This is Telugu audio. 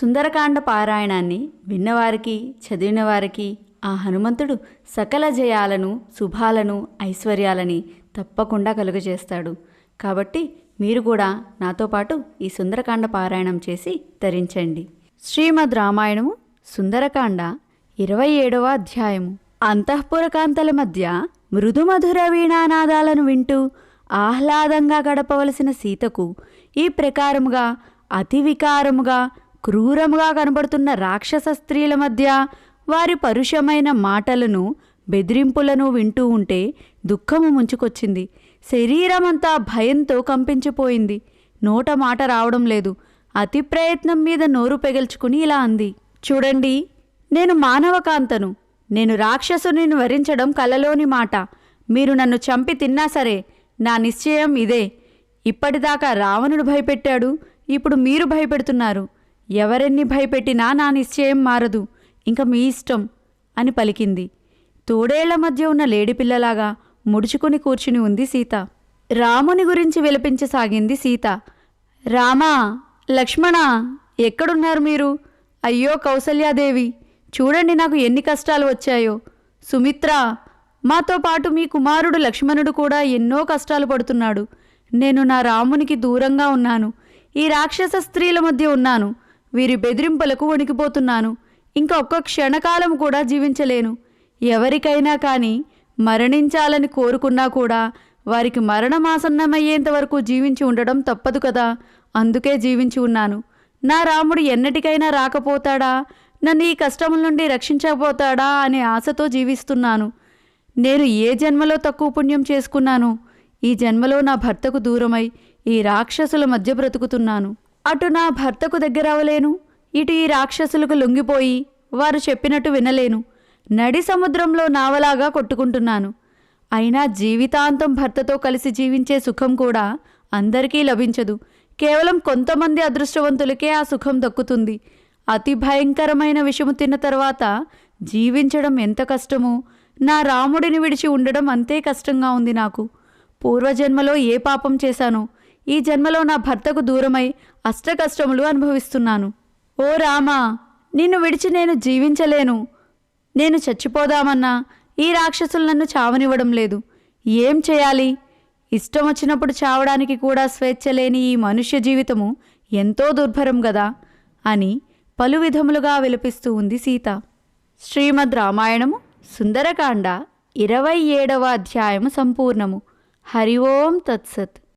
సుందరకాండ పారాయణాన్ని విన్నవారికి చదివిన వారికి ఆ హనుమంతుడు సకల జయాలను శుభాలను ఐశ్వర్యాలని తప్పకుండా కలుగజేస్తాడు. కాబట్టి మీరు కూడా నాతో పాటు ఈ సుందరకాండ పారాయణం చేసి ధరించండి శ్రీమద్ రామాయణము సుందరకాండ ఇరవై ఏడవ అధ్యాయము. అంతఃపురకాంతల మధ్య మృదుమధుర వీణానాదాలను వింటూ ఆహ్లాదంగా గడపవలసిన సీతకు ఈ ప్రకారముగా అతి వికారముగా క్రూరముగా కనబడుతున్న రాక్షస స్త్రీల మధ్య వారి పరుషమైన మాటలను బెదిరింపులను వింటూ ఉంటే దుఃఖము ముంచుకొచ్చింది. శరీరమంతా భయంతో కంపించిపోయింది. నోట మాట రావడం లేదు. అతి ప్రయత్నం మీద నోరు పెగల్చుకుని ఇలా అంది. చూడండి నేను మానవకాంతను. నేను రాక్షసుని వరించడం కలలోని మాట. మీరు నన్ను చంపి తిన్నా సరే నా నిశ్చయం ఇదే. ఇప్పటిదాకా రావణుడు భయపెట్టాడు. ఇప్పుడు మీరు భయపెడుతున్నారు. ఎవరెన్ని భయపెట్టినా నా నిశ్చయం మారదు ఇంక మీ ఇష్టం అని పలికింది. తోడేళ్ళ మధ్య ఉన్న లేడిపిల్లలాగా ముడుచుకుని కూర్చుని ఉంది సీత. రాముని గురించి విలపించసాగింది సీత. రామా లక్ష్మణ ఎక్కడున్నారు మీరు? అయ్యో కౌసల్యాదేవి చూడండి నాకు ఎన్ని కష్టాలు వచ్చాయో. సుమిత్ర మాతో పాటు మీ కుమారుడు లక్ష్మణుడు కూడా ఎన్నో కష్టాలు పడుతున్నాడు. నేను నా రామునికి దూరంగా ఉన్నాను. ఈ రాక్షస స్త్రీల మధ్య ఉన్నాను. వీరి బెదిరింపులకు వణికిపోతున్నాను. ఇంకా ఒక్క క్షణకాలం కూడా జీవించలేను. ఎవరికైనా కానీ మరణించాలని కోరుకున్నా కూడా వారికి మరణమాసన్నమయ్యేంత వరకు జీవించి ఉండడం తప్పదు కదా. అందుకే జీవించి ఉన్నాను. నా రాముడు ఎన్నటికైనా రాకపోతాడా? నన్ను ఈ కష్టముల నుండి రక్షించకపోతాడా అనే ఆశతో జీవిస్తున్నాను. నేను ఏ జన్మలో తక్కువ పుణ్యం చేసుకున్నాను? ఈ జన్మలో నా భర్తకు దూరమై ఈ రాక్షసుల మధ్య బ్రతుకుతున్నాను. అటు నా భర్తకు దగ్గర అవ్వలేను ఇటు ఈ రాక్షసులకు లొంగిపోయి వారు చెప్పినట్టు వినలేను. నడి సముద్రంలో నావలాగా కొట్టుకుంటున్నాను. అయినా జీవితాంతం భర్తతో కలిసి జీవించే సుఖం కూడా అందరికీ లభించదు. కేవలం కొంతమంది అదృష్టవంతులకే ఆ సుఖం దక్కుతుంది. అతి భయంకరమైన విషము తిన్న తర్వాత జీవించడం ఎంత కష్టమో నా రాముడిని విడిచి ఉండడం అంతే కష్టంగా ఉంది నాకు. పూర్వజన్మలో ఏ పాపం చేశానో ఈ జన్మలో నా భర్తకు దూరమై అష్టకష్టములు అనుభవిస్తున్నాను. ఓ రామా నిన్ను విడిచి నేను జీవించలేను. నేను చచ్చిపోదామన్నా ఈ రాక్షసులు నన్ను చావనివ్వడం లేదు. ఏం చేయాలి? ఇష్టం వచ్చినప్పుడు చావడానికి కూడా స్వేచ్ఛ లేని ఈ మనుష్య జీవితము ఎంతో దుర్భరం గదా? అని పలు విధములుగా విలపిస్తూ ఉంది సీత. శ్రీమద్ రామాయణము సుందరకాండ ఇరవై ఏడవ అధ్యాయము సంపూర్ణము. హరి ఓం తత్సత్.